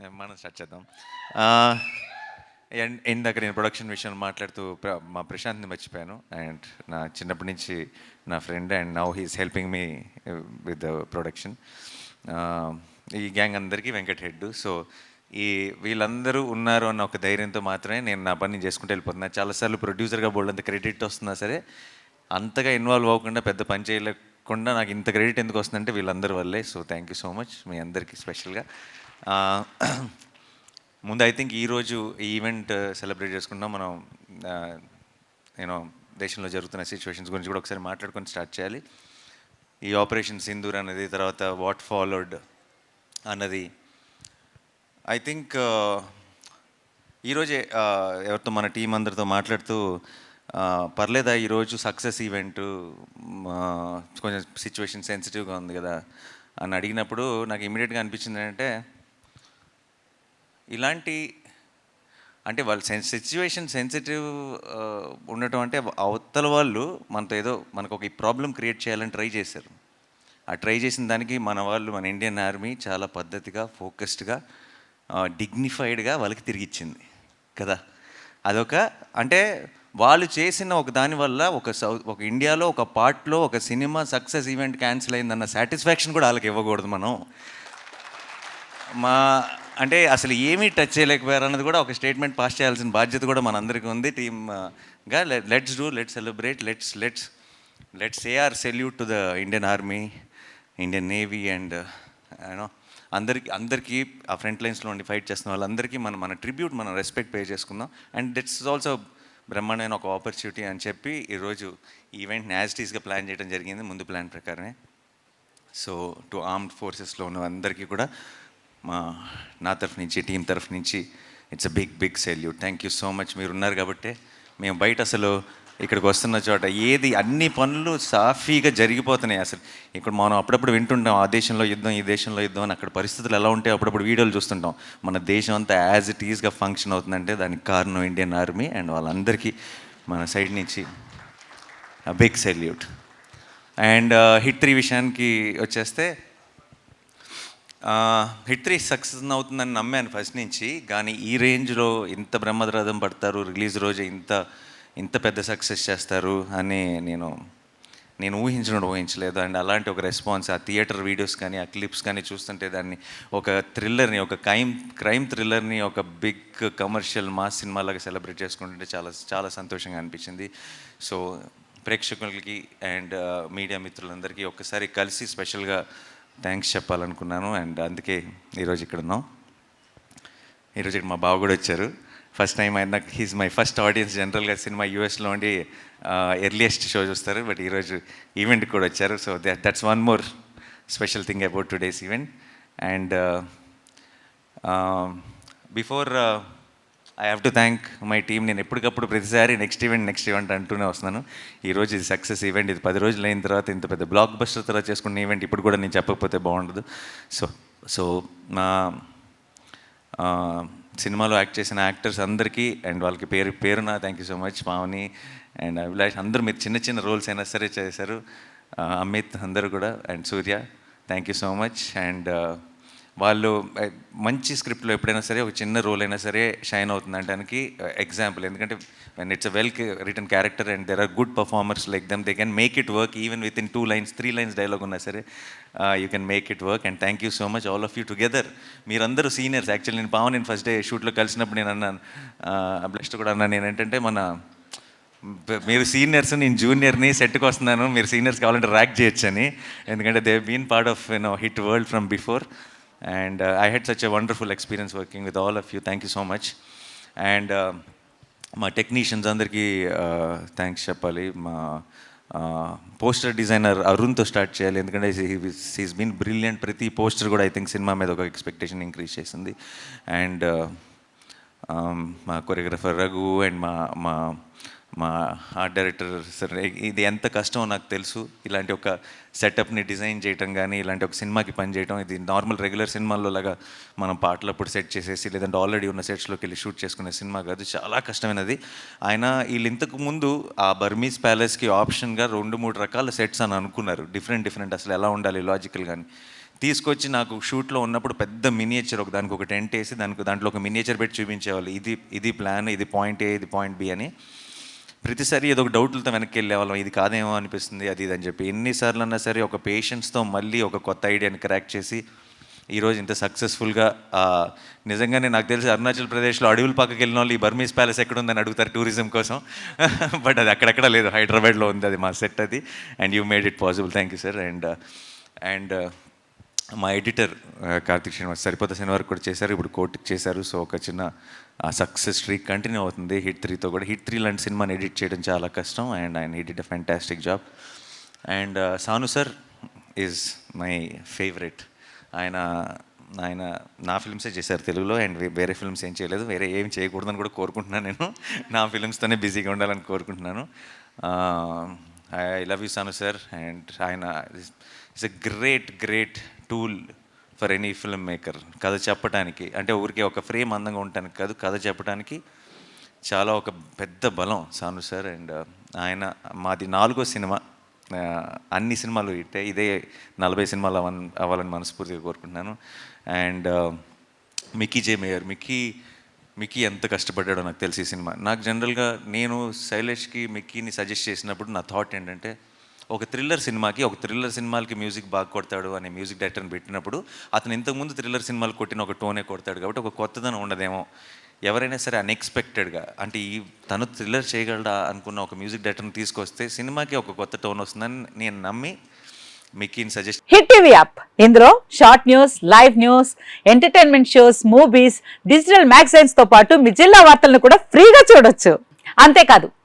మనం స్టార్ట్ చేద్దాం. అండ్ ఇందాక నేను ప్రొడక్షన్ విషయంలో మాట్లాడుతూ ప్ర- మా ప్రశాంత్ని మర్చిపోయాను. అండ్ నా చిన్నప్పటి నుంచి నా friend and now he's helping me with the production ఈ గ్యాంగ్ అందరికీ వెంకట్ హెడ్ సో ఈ వీళ్ళందరూ ఉన్నారు అన్న ఒక ధైర్యంతో మాత్రమే నేను నా పని చేసుకుంటూ వెళ్ళిపోతున్నా. చాలాసార్లు ప్రొడ్యూసర్గా బోల్డ్ అంత క్రెడిట్ వస్తున్నా సరే అంతగా ఇన్వాల్వ్ అవ్వకుండా పెద్ద పని చేయలేకుండా నాకు ఇంత క్రెడిట్ ఎందుకు వస్తుందంటే వీళ్ళందరి వల్లే. So thank you so much మీ అందరికీ స్పెషల్గా ముందు ఐ థింక్ ఈరోజు ఈ ఈవెంట్ సెలబ్రేట్ చేసుకుంటాం మనం నేను దేశంలో జరుగుతున్న సిచ్యువేషన్స్ గురించి కూడా ఒకసారి మాట్లాడుకొని స్టార్ట్ చేయాలి. ఈ ఆపరేషన్ సింధూర్ అనేది తర్వాత వాట్ ఫాలోడ్ అన్నది. ఐ థింక్ ఈరోజే ఎవరితో మన టీం అందరితో మాట్లాడుతూ పర్లేదా ఈరోజు సక్సెస్ ఈవెంట్ కొంచెం సిచ్యువేషన్ సెన్సిటివ్గా ఉంది కదా అని అడిగినప్పుడు నాకు ఇమీడియట్గా అనిపించింది ఏంటంటే ఇలాంటి అంటే వాళ్ళ సెన్ సిచ్యువేషన్ సెన్సిటివ్ ఉండటం అంటే అవతల వాళ్ళు మనతో ఏదో మనకు ఒక ప్రాబ్లం క్రియేట్ చేయాలని ట్రై చేశారు. ఆ ట్రై చేసిన దానికి మన వాళ్ళు మన ఇండియన్ ఆర్మీ చాలా పద్ధతిగా ఫోకస్డ్గా డిగ్నిఫైడ్గా వాళ్ళకి తిరిగి ఇచ్చింది కదా? అదొక అంటే వాళ్ళు చేసిన ఒక దాని వల్ల ఒక సౌ ఒక ఇండియాలో ఒక పార్ట్లో ఒక సినిమా సక్సెస్ ఈవెంట్ క్యాన్సిల్ అయిందన్న సాటిస్ఫాక్షన్ కూడా వాళ్ళకి ఇవ్వకూడదు మనం. మా అంటే అసలు ఏమీ టచ్ చేయలేకపోయారు అన్నది కూడా ఒక స్టేట్మెంట్ పాస్ చేయాల్సిన బాధ్యత కూడా మనందరికీ ఉంది. టీమ్గా let's do let's celebrate let's let's let's a our salute to the Indian army Indian navy and you know అందరికి అందరికీ ఆ ఫ్రంట్ లైన్స్లో ఉండి ఫైట్ చేస్తున్న వాళ్ళందరికీ మనం మన ట్రిబ్యూట్ మనం రెస్పెక్ట్ పే చేసుకుందాం. అండ్ దిట్స్ ఆల్సో బ్రహ్మాండమైన ఒక ఆపర్చునిటీ అని చెప్పి ఈరోజు ఈవెంట్ యాజిటీస్గా ప్లాన్ చేయడం జరిగింది. ముందు ప్లాన్ ప్రకారమే. సో టు ఆర్మ్డ్ ఫోర్సెస్లో ఉన్న అందరికీ కూడా మా నా తరఫు నుంచి టీం తరఫు నుంచి it's a big big salute thank you so much మీరు ఉన్నారు కాబట్టి మేము బయట అసలు ఇక్కడికి వస్తున్న చోట ఏది అన్ని పనులు సాఫీగా జరిగిపోతున్నాయి అసలు. ఇక్కడ మనం అప్పుడప్పుడు వింటుంటాం ఆ దేశంలో యుద్ధం ఈ దేశంలో యుద్ధం అని. అక్కడ పరిస్థితులు ఎలా ఉంటాయో అప్పుడప్పుడు వీడియోలు చూస్తుంటాం. మన దేశం అంతా యాజ్ ఇట్ ఈజ్గా ఫంక్షన్ అవుతుందంటే దానికి కారణం ఇండియన్ ఆర్మీ అండ్ వాళ్ళందరికీ మన సైడ్ నుంచి big salute and hit three విషయానికి వచ్చేస్తే హిట్ సక్సెస్ అవుతుందని నమ్మాను ఫస్ట్ నుంచి. కానీ ఈ రేంజ్లో ఇంత బ్రహ్మద్రథం పడతారు రిలీజ్ రోజు ఇంత ఇంత పెద్ద సక్సెస్ చేస్తారు అని నేను నేను ఊహించడం ఊహించలేదు. అండ్ అలాంటి ఒక రెస్పాన్స్ ఆ థియేటర్ వీడియోస్ కానీ ఆ క్లిప్స్ కానీ చూస్తుంటే దాన్ని ఒక థ్రిల్లర్ని ఒక క్రైమ్ క్రైమ్ థ్రిల్లర్ని ఒక బిగ్ కమర్షియల్ మాస్ సినిమాలాగా సెలబ్రేట్ చేసుకుంటుంటే చాలా చాలా సంతోషంగా అనిపించింది. సో ప్రేక్షకులకి అండ్ మీడియా మిత్రులందరికీ ఒక్కసారి కలిసి స్పెషల్గా థ్యాంక్స్ చెప్పాలనుకున్నాను. అండ్ అందుకే ఈరోజు ఇక్కడ ఉన్నాం. ఈరోజు ఇక్కడ మా బావ కూడా వచ్చారు. ఫస్ట్ టైం ఆయన నాకు హీస్ మై ఫస్ట్ ఆడియన్స్ జనరల్గా సినిమా యూఎస్లో ఉండి ఎర్లియెస్ట్ షో చూస్తారు. బట్ ఈరోజు ఈవెంట్కి కూడా వచ్చారు. So that's one more special thing about today's event and before I have to thank my team నేను ఎప్పటికప్పుడు ప్రతిసారి నెక్స్ట్ ఈవెంట్ నెక్స్ట్ ఈవెంట్ అంటూనే వస్తున్నాను. ఈరోజు ఇది సక్సెస్ ఈవెంట్ ఇది పది రోజులు అయిన తర్వాత ఇంత పెద్ద బ్లాక్ బస్టర్ తర్వాత చేసుకున్న ఈవెంట్ ఇప్పుడు కూడా నేను చెప్పకపోతే బాగుండదు. సో సో నా సినిమాలో యాక్ట్ చేసిన యాక్టర్స్ అందరికీ అండ్ వాళ్ళకి పేరు పేరున thank you so much Pavani and Abhilash అందరూ మీరు చిన్న చిన్న రోల్స్ అయినా సరే చేశారు. అమిత్ అందరూ కూడా and Surya thank you so much and వాళ్ళు మంచి స్క్రిప్ట్లో ఎప్పుడైనా సరే ఒక చిన్న రోల్ అయినా సరే షైన్ అవుతుంది అనడానికి ఎగ్జాంపుల్ ఎందుకంటే when it's a well written character and there are good performers like them they can make it work even with in two lines three lines dialogue ఉన్నా సరే you can make it work and thank you so much all of you together మీరందరూ seniors actually నేను పావన్ నేను first day షూట్లో కలిసినప్పుడు నేను అన్నాను blessed కూడా అన్నాను నేను ఏంటంటే మన మీరు సీనియర్స్ నేను జూనియర్ని సెట్కి వస్తున్నాను మీరు సీనియర్స్ కావాలంటే ర్యాక్ చేయొచ్చు అని ఎందుకంటే they been part of you know hit world from before and I had such a wonderful experience working with all of you thank you so much and మా టెక్నీషియన్స్ అందరికీ థ్యాంక్స్ చెప్పాలి. మా poster designer అరుణ్తో start చేయాలి. ఎందుకంటే he's been brilliant ప్రతి poster కూడా I think cinema మీద ఒక ఎక్స్పెక్టేషన్ ఇంక్రీజ్ చేసింది. అండ్ మా కొరియోగ్రఫర్ రఘు అండ్ మా మా మా ఆర్ట్ డైరెక్టర్ సార్ ఇది ఎంత కష్టమో నాకు తెలుసు. ఇలాంటి ఒక సెటప్ని డిజైన్ చేయటం కానీ ఇలాంటి ఒక సినిమాకి పనిచేయటం ఇది నార్మల్ రెగ్యులర్ సినిమాల్లో లాగా మనం పాటలు అప్పుడు సెట్ చేసేసి లేదంటే ఆల్రెడీ ఉన్న సెట్స్లోకి వెళ్ళి షూట్ చేసుకునే సినిమా కాదు. చాలా కష్టమైనది. ఆయన వీళ్ళు ఇంతకు ముందు ఆ బర్మీస్ ప్యాలెస్కి ఆప్షన్గా రెండు మూడు రకాల సెట్స్ అని అనుకున్నారు. డిఫరెంట్ డిఫరెంట్ అసలు ఎలా ఉండాలి లాజికల్ కానీ తీసుకొచ్చి నాకు షూట్లో ఉన్నప్పుడు పెద్ద మినియేచర్ ఒక దానికి ఒక టెంట్ వేసి దానికి దాంట్లో ఒక మినియేచర్ పెట్టి చూపించేవాళ్ళు. ఇది ఇది ప్లాన్ ఇది పాయింట్ ఏ ఇది పాయింట్ బి అని. ప్రతిసారి ఏదో ఒక డౌట్లతో వెనక్కి వెళ్ళేవాళ్ళం ఇది కాదేమో అనిపిస్తుంది అది ఇది అని చెప్పి. ఎన్నిసార్లు అన్నా సరే ఒక పేషెన్స్తో మళ్ళీ ఒక కొత్త ఐడియాని క్రాక్ చేసి ఈరోజు ఇంత సక్సెస్ఫుల్గా నిజంగానే నాకు తెలిసి అరుణాచల్ ప్రదేశ్లో అడవుల పక్కకి వెళ్ళిన వాళ్ళు ఈ బర్మీస్ ప్యాలెస్ ఎక్కడ ఉందని అడుగుతారు టూరిజం కోసం. బట్ అది అక్కడక్కడ లేదు హైదరాబాద్లో ఉంది అది మా సెట్ అది. And you made it possible thank you sir and and మా ఎడిటర్ కార్తిక్ శ్రీనివాస్ సరిపోత సినిమా కూడా చేశారు. ఇప్పుడు కోర్టుకి చేశారు. సో ఒక చిన్న సక్సెస్ స్ట్రీక్ కంటిన్యూ అవుతుంది. హిట్ త్రీతో కూడా. హిట్ త్రీ లాంటి సినిమాని ఎడిట్ చేయడం చాలా కష్టం. అండ్ ఆయన edit a fantastic job and Sanu sir is my favourite ఆయన ఆయన నా ఫిల్మ్సే చేశారు తెలుగులో. అండ్ వేరే ఫిల్మ్స్ ఏం చేయలేదు. వేరే ఏం చేయకూడదని కూడా కోరుకుంటున్నాను నేను. నా ఫిల్మ్స్తోనే బిజీగా ఉండాలని కోరుకుంటున్నాను. I love you Sanu sir. And ఆయన it's a great great tool for any film maker కథ చెప్పడానికి అంటే ఊరికే ఒక ఫ్రేమ్ అందంగా ఉండటానికి కాదు కథ చెప్పడానికి చాలా ఒక పెద్ద బలం సాను సార్. అండ్ uh, ఆయన మాది నాలుగో సినిమా. అన్ని సినిమాలు ఇట్టే ఇదే నలభై సినిమాలు అవ అవ్వాలని మనస్ఫూర్తిగా కోరుకుంటున్నాను. అండ్ uh, మిక్కీ జే మేయర్ మిక్కీ మిక్కీ ఎంత కష్టపడ్డాడో నాకు తెలిసి ఈ సినిమా. నాకు జనరల్గా నేను శైలేష్కి మిక్కీని సజెస్ట్ చేసినప్పుడు నా థాట్ ఏంటంటే ఒక థ్రిల్లర్ సినిమాకి ఒక థ్రిల్లర్ సినిమాలకి మ్యూజిక్ బాగా కొడతాడు అనే మ్యూజిక్ డైరెక్టర్ని పెట్టినప్పుడు అతను ఇంతకుముందు థ్రిల్లర్ సినిమాలు కొట్టిన ఒక టోనే కొడతాడు కాబట్టి ఒక కొత్తదనం ఉండదేమో. ఎవరైనా సరే అన్ఎక్స్పెక్టెడ్గా అంటే ఈ తను థ్రిల్లర్ చేయగలడా అనుకున్న ఒక మ్యూజిక్ డైరెక్టర్ని తీసుకొస్తే సినిమాకి ఒక కొత్త టోన్ వస్తుందని నేను నమ్మి మిక్కీని సజెస్ట్ హిట్ టీవీ యాప్. ఇందులో short news live news entertainment shows movies digital మ్యాగజైన్స్తో పాటు మీ జిల్లా వార్తలను కూడా ఫ్రీగా చూడొచ్చు. అంతేకాదు